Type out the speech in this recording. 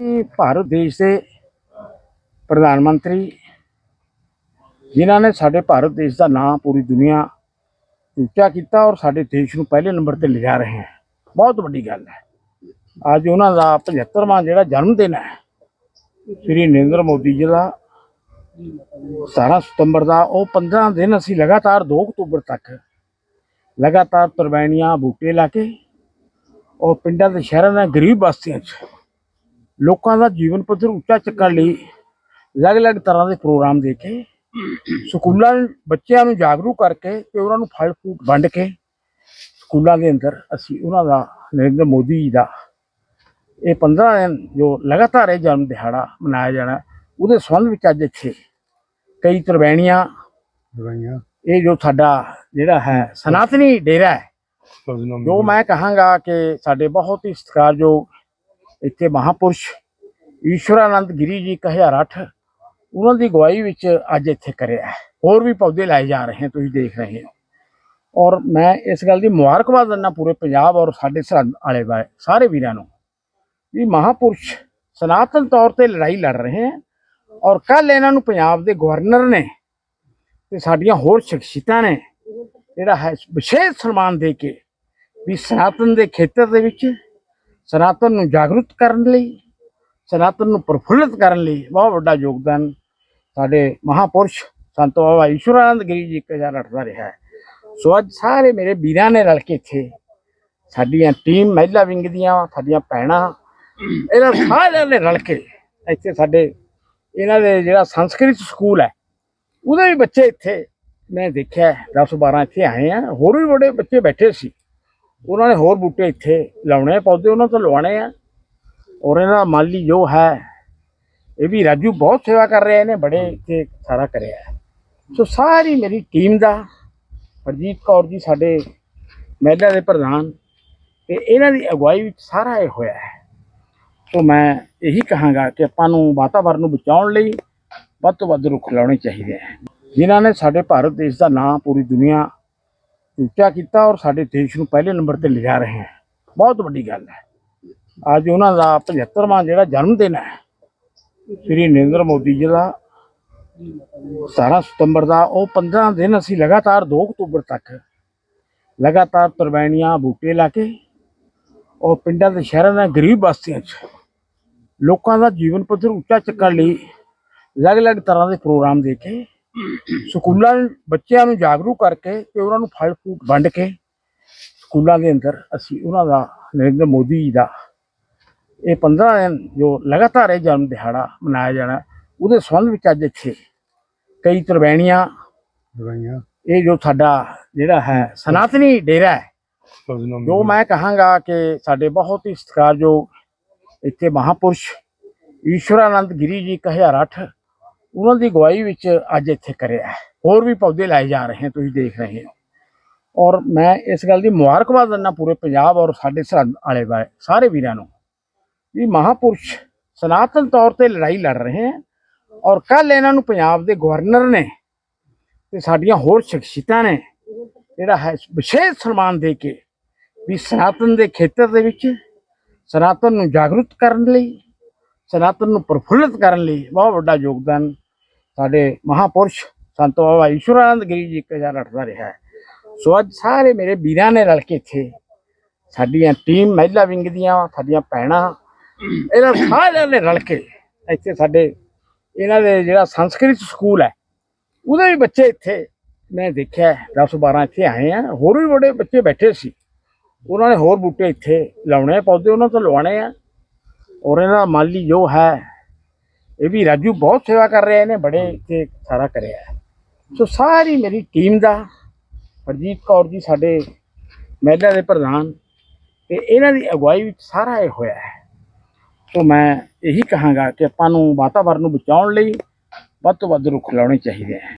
ਭਾਰਤ ਦੇਸ਼ ਦੇ ਪ੍ਰਧਾਨ ਮੰਤਰੀ ਜਿਨ੍ਹਾਂ ਨੇ ਸਾਡੇ ਭਾਰਤ ਦੇਸ਼ ਦਾ ਨਾਮ ਪੂਰੀ ਦੁਨੀਆ ਉੱਚਾ ਕੀਤਾ ਔਰ ਸਾਡੇ ਦੇਸ਼ ਨੂੰ ਪਹਿਲੇ ਨੰਬਰ ਤੇ ਲਿਜਾ ਰਹੇ ਹਨ ਬਹੁਤ ਵੱਡੀ ਗੱਲ ਹੈ। ਅੱਜ ਉਹਨਾਂ ਦਾ 75ਵਾਂ ਜਿਹੜਾ ਜਨਮ ਦਿਨ ਹੈ, ਸ੍ਰੀ ਨਰਿੰਦਰ ਮੋਦੀ ਜੀ ਦਾ 17 ਸਤੰਬਰ ਦਾ, ਉਹ 15 ਦਿਨ ਅਸੀਂ ਲਗਾਤਾਰ 2 ਅਕਤੂਬਰ ਤੱਕ ਲਗਾਤਾਰ ਤਰਵੈਣੀਆਂ, ਬੂਟੇ ਲਾ ਕੇ ਔਰ ਪਿੰਡਾਂ ਤੇ ਸ਼ਹਿਰਾਂ ਦੇ ਗਰੀਬ ਬਸਤੀਆਂ 'ਚ ਲੋਕਾਂ ਦਾ ਜੀਵਨ ਪੱਧਰ ਉੱਚਾ ਚੱਕਣ ਲਈ ਅਲੱਗ-ਅਲੱਗ ਤਰ੍ਹਾਂ ਦੇ ਪ੍ਰੋਗਰਾਮ ਦੇ ਕੇ ਸਕੂਲਾਂ ਦੇ ਬੱਚਿਆਂ ਨੂੰ ਜਾਗਰੂਕ ਕਰਕੇ ਤੇ ਉਹਨਾਂ ਨੂੰ ਫਲ ਫਰੂਟ ਵੰਡ ਕੇ ਸਕੂਲਾਂ ਦੇ ਅੰਦਰ ਅਸੀਂ ਉਹਨਾਂ ਦਾ ਨਰਿੰਦਰ ਮੋਦੀ ਜੀ ਦਾ ਇਹ 15 ਦਿਨ ਜੋ ਲਗਾਤਾਰ ਇਹ ਜਨਮ ਦਿਹਾੜਾ ਮਨਾਇਆ ਜਾਣਾ ਉਹਦੇ ਸੰਬੰਧ ਵਿੱਚ ਅੱਜ ਇੱਥੇ ਕਈ ਤਰਵੈਣੀਆਂ ਦਵਾਈਆਂ ਇਹ ਜੋ ਸਾਡਾ ਜਿਹੜਾ ਹੈ ਸਨਾਤਨੀ ਡੇਰਾ ਹੈ ਜੋ ਮੈਂ ਕਹਾਂਗਾ ਕਿ ਸਾਡੇ ਬਹੁਤ ਹੀ ਸਤਿਕਾਰਯੋਗ ਇੱਥੇ ਮਹਾਪੁਰਸ਼ ਈਸ਼ਵਰਾਨੰਦ ਗਿਰੀ ਜੀ 1008 ਉਹਨਾਂ ਦੀ ਗਵਾਹੀ ਵਿੱਚ ਅੱਜ ਇੱਥੇ ਕਰਿਆ ਹੈ। ਹੋਰ ਵੀ ਪੌਦੇ ਲਾਏ ਜਾ ਰਹੇ ਹਨ ਤੁਸੀਂ ਦੇਖ ਰਹੇ ਹੋ। ਔਰ ਮੈਂ ਇਸ ਗੱਲ ਦੀ ਮੁਬਾਰਕਬਾਦ ਦਿੰਦਾ ਪੂਰੇ ਪੰਜਾਬ ਔਰ ਸਾਡੇ ਸਰਹੰਦ ਵਾਲੇ ਵਾਲੇ ਸਾਰੇ ਵੀਰਾਂ ਨੂੰ, ਵੀ ਮਹਾਪੁਰਸ਼ ਸਨਾਤਨ ਤੌਰ ਤੇ ਲੜਾਈ ਲੜ ਰਹੇ ਹਨ ਔਰ ਕੱਲ ਇਹਨਾਂ ਨੂੰ ਪੰਜਾਬ ਦੇ ਗਵਰਨਰ ਨੇ ਤੇ ਸਾਡੀਆਂ ਹੋਰ ਸ਼ਖਸੀਅਤਾਂ ਨੇ, ਜਿਹੜਾ ਹੈ ਵਿਸ਼ੇਸ਼ ਸਨਮਾਨ ਦੇ ਕੇ ਵੀ ਸਨਾਤਨ ਦੇ ਖੇਤਰ ਦੇ ਵਿੱਚ ਸਨਾਤਨ ਨੂੰ ਜਾਗਰੂਕ ਕਰਨ ਲਈ, ਸਨਾਤਨ ਨੂੰ ਪ੍ਰਫੁੱਲਤ ਕਰਨ ਲਈ ਬਹੁਤ ਵੱਡਾ ਯੋਗਦਾਨ ਸਾਡੇ ਮਹਾਪੁਰਸ਼ ਸੰਤ ਬਾਬਾ ਈਸ਼ਵਰਾਨੰਦ ਗਿਰੀ ਜੀ 1008 ਰੱਖਦਾ ਰਿਹਾ ਹੈ। ਸੋ ਅੱਜ ਸਾਰੇ ਮੇਰੇ ਵੀਰਾਂ ਨੇ ਰਲ ਕੇ ਇੱਥੇ ਸਾਡੀਆਂ ਟੀਮ ਮਹਿਲਾ ਵਿੰਗ ਦੀਆਂ, ਸਾਡੀਆਂ ਭੈਣਾਂ, ਇਹਨਾਂ ਸਾਰਿਆਂ ਨੇ ਰਲ ਕੇ ਇੱਥੇ ਸਾਡੇ ਇਹਨਾਂ ਦੇ ਜਿਹੜਾ ਸੰਸਕ੍ਰਿਤ ਸਕੂਲ ਹੈ, ਉਹਦੇ ਵੀ ਬੱਚੇ ਇੱਥੇ ਮੈਂ ਦੇਖਿਆ 10 12 ਇੱਥੇ ਆਏ ਆ ਹੋਰ ਵੀ ਬੜੇ ਬੱਚੇ ਬੈਠੇ ਸੀ। ਉਹਨਾਂ ਨੇ ਹੋਰ ਬੂਟੇ ਇੱਥੇ ਲਾਉਣੇ ਆ, ਪੌਦੇ ਉਹਨਾਂ ਤੋਂ ਲਵਾਉਣੇ ਆ। ਔਰ ਇਹਨਾਂ ਦਾ ਮਾਲੀ ਜੋ ਹੈ, ਇਹ ਵੀ ਰਾਜੂ ਬਹੁਤ ਸੇਵਾ ਕਰ ਰਿਹਾ, ਇਹਨੇ ਬੜੇ ਇੱਥੇ ਸਾਰਾ ਕਰਿਆ ਸੋ ਸਾਰੀ ਮੇਰੀ ਟੀਮ ਦਾ, ਹਰਜੀਤ ਕੌਰ ਜੀ ਸਾਡੇ ਮਹਿਲਾ ਦੇ ਪ੍ਰਧਾਨ, ਤੇ ਇਹਨਾਂ ਦੀ ਅਗਵਾਈ ਵਿੱਚ ਸਾਰਾ ਇਹ ਹੋਇਆ ਹੈ। ਸੋ ਮੈਂ ਇਹੀ ਕਹਾਂਗਾ ਕਿ ਆਪਾਂ ਨੂੰ ਵਾਤਾਵਰਣ ਨੂੰ ਬਚਾਉਣ ਲਈ ਵੱਧ ਤੋਂ ਵੱਧ ਰੁੱਖ ਲਾਉਣੇ ਚਾਹੀਦੇ ਹੈ। ਜਿਨ੍ਹਾਂ ਨੇ ਸਾਡੇ ਭਾਰਤ ਦੇਸ਼ ਦਾ ਨਾਮ ਪੂਰੀ ਦੁਨੀਆ ਉੱਚਾ ਕੀਤਾ ਔਰ ਸਾਡੇ ਦੇਸ਼ ਨੂੰ ਪਹਿਲੇ ਨੰਬਰ ਤੇ ਲਿਜਾ ਰਹੇ ਹਨ ਬਹੁਤ ਵੱਡੀ ਗੱਲ ਹੈ। ਅੱਜ ਉਹਨਾਂ ਦਾ 75ਵਾਂ ਜਿਹੜਾ ਜਨਮ ਦਿਨ ਹੈ, ਸ੍ਰੀ ਨਰਿੰਦਰ ਮੋਦੀ ਜੀ ਦਾ 17 ਸਤੰਬਰ ਦਾ, ਉਹ 15 ਦਿਨ ਅਸੀਂ ਲਗਾਤਾਰ 2 ਅਕਤੂਬਰ ਤੱਕ ਲਗਾਤਾਰ ਤਰਵੈਣੀਆਂ, ਬੂਟੇ ਲਾ ਕੇ ਔਰ ਪਿੰਡਾਂ ਦੇ ਸ਼ਹਿਰਾਂ ਦੇ ਗਰੀਬ ਬਸਤੀਆਂ 'ਚ ਲੋਕਾਂ ਦਾ ਜੀਵਨ ਪੱਧਰ ਉੱਚਾ ਚੱਕਣ ਲਈ ਅਲੱਗ-ਅਲੱਗ ਤਰ੍ਹਾਂ ਦੇ ਪ੍ਰੋਗਰਾਮ ਦੇ ਕੇ ਸਕੂਲਾਂ ਬੱਚਿਆਂ ਨੂੰ ਜਾਗਰੂਕ ਕਰਕੇ ਤੇ ਉਹਨਾਂ ਨੂੰ ਫਲ ਫਰੂਟ ਵੰਡ ਕੇ ਸਕੂਲਾਂ ਦੇ ਅੰਦਰ ਅਸੀਂ ਉਹਨਾਂ ਦਾ ਨਰਿੰਦਰ ਮੋਦੀ ਜੀ ਦਾ ਇਹ 15 ਦਿਨ ਜੋ ਲਗਾਤਾਰ ਇਹ ਜਨਮ ਦਿਹਾੜਾ ਮਨਾਇਆ ਜਾਣਾ ਉਹਦੇ ਸੰਬੰਧ ਵਿੱਚ ਅੱਜ ਇੱਥੇ ਕਈ ਤਰਵੈਣੀਆਂ ਦਵਾਈਆਂ ਇਹ ਜੋ ਸਾਡਾ ਜਿਹੜਾ ਹੈ ਸਨਾਤਨੀ ਡੇਰਾ ਹੈ ਜੋ ਮੈਂ ਕਹਾਂਗਾ ਕਿ ਸਾਡੇ ਬਹੁਤ ਹੀ ਸਤਿਕਾਰਯੋਗ ਇੱਥੇ ਮਹਾਪੁਰਸ਼ ਈਸ਼ਵਰਾਨੰਦ ਗਿਰੀ ਜੀ 1008 ਉਹਨਾਂ ਦੀ ਗਵਾਹੀ ਵਿੱਚ ਅੱਜ ਇੱਥੇ ਕਰਿਆ ਹੈ। ਹੋਰ ਵੀ ਪੌਦੇ ਲਾਏ ਜਾ ਰਹੇ ਹਨ ਤੁਸੀਂ ਦੇਖ ਰਹੇ ਹੋ। ਔਰ ਮੈਂ ਇਸ ਗੱਲ ਦੀ ਮੁਬਾਰਕਬਾਦ ਦਿੰਦਾ ਪੂਰੇ ਪੰਜਾਬ ਔਰ ਸਾਡੇ ਸਰਹੱਦ ਆਲੇ ਵਾਲੇ ਸਾਰੇ ਵੀਰਾਂ ਨੂੰ, ਵੀ ਮਹਾਪੁਰਸ਼ ਸਨਾਤਨ ਤੌਰ ਤੇ ਲੜਾਈ ਲੜ ਰਹੇ ਹਨ ਔਰ ਕੱਲ ਇਹਨਾਂ ਨੂੰ ਪੰਜਾਬ ਦੇ ਗਵਰਨਰ ਨੇ ਤੇ ਸਾਡੀਆਂ ਹੋਰ ਸ਼ਖਸੀਅਤਾਂ ਨੇ ਜਿਹੜਾ ਹੈ ਵਿਸ਼ੇਸ਼ ਸਨਮਾਨ ਦੇ ਕੇ ਵੀ ਸਨਾਤਨ ਦੇ ਖੇਤਰ ਦੇ ਵਿੱਚ ਸਨਾਤਨ ਨੂੰ ਜਾਗਰੂਕ ਕਰਨ ਲਈ, ਸਨਾਤਨ ਨੂੰ ਪ੍ਰਫੁੱਲਤ ਕਰਨ ਲਈ ਬਹੁਤ ਵੱਡਾ ਯੋਗਦਾਨ ਸਾਡੇ ਮਹਾਪੁਰਸ਼ ਸੰਤ ਬਾਬਾ ਈਸ਼ਵਰਾਨੰਦ ਗਿਰੀ ਜੀ 1008 ਦਾ ਰਿਹਾ ਸੋ ਅੱਜ ਸਾਰੇ ਮੇਰੇ ਵੀਰਾਂ ਨੇ ਰਲ ਕੇ ਇੱਥੇ ਸਾਡੀਆਂ ਟੀਮ ਮਹਿਲਾ ਵਿੰਗ ਦੀਆਂ, ਸਾਡੀਆਂ ਭੈਣਾਂ, ਇਹਨਾਂ ਸਾਰਿਆਂ ਨੇ ਰਲ ਕੇ ਇੱਥੇ ਸਾਡੇ ਇਹਨਾਂ ਦੇ ਜਿਹੜਾ ਸੰਸਕ੍ਰਿਤ ਸਕੂਲ ਹੈ, ਉਹਦੇ ਵੀ ਬੱਚੇ ਇੱਥੇ ਮੈਂ ਦੇਖਿਆ 10 12 ਇੱਥੇ ਆਏ ਆ, ਹੋਰ ਵੀ ਬੜੇ ਬੱਚੇ ਬੈਠੇ ਸੀ। ਉਹਨਾਂ ਨੇ ਹੋਰ ਬੂਟੇ ਇੱਥੇ ਲਾਉਣੇ ਆ, ਪੌਦੇ ਉਹਨਾਂ ਤੋਂ ਲਵਾਉਣੇ ਆ। ਔਰ ਇਹਨਾਂ ਦਾ ਮਾਲੀ ਜੋ ਹੈ ਇਹ ਵੀ ਰਾਜੂ ਬਹੁਤ ਸੇਵਾ ਕਰ ਰਿਹਾ ਇਹਨੇ ਬੜੇ ਇੱਥੇ ਸਾਰਾ ਕਰਿਆ ਹੈ। ਸੋ ਸਾਰੀ ਮੇਰੀ ਟੀਮ ਦਾ ਹਰਜੀਤ ਕੌਰ ਜੀ ਸਾਡੇ ਮਹਿਲਾ ਦੇ ਪ੍ਰਧਾਨ ਤੇ ਇਹਨਾਂ ਦੀ ਅਗਵਾਈ ਵਿੱਚ ਸਾਰਾ ਇਹ ਹੋਇਆ ਹੈ। ਸੋ ਮੈਂ ਇਹੀ ਕਹਾਂਗਾ ਕਿ ਆਪਾਂ ਨੂੰ ਵਾਤਾਵਰਣ ਨੂੰ ਬਚਾਉਣ ਲਈ ਵੱਧ ਤੋਂ ਵੱਧ ਰੁੱਖ ਲਾਉਣੇ ਚਾਹੀਦੇ ਹੈ।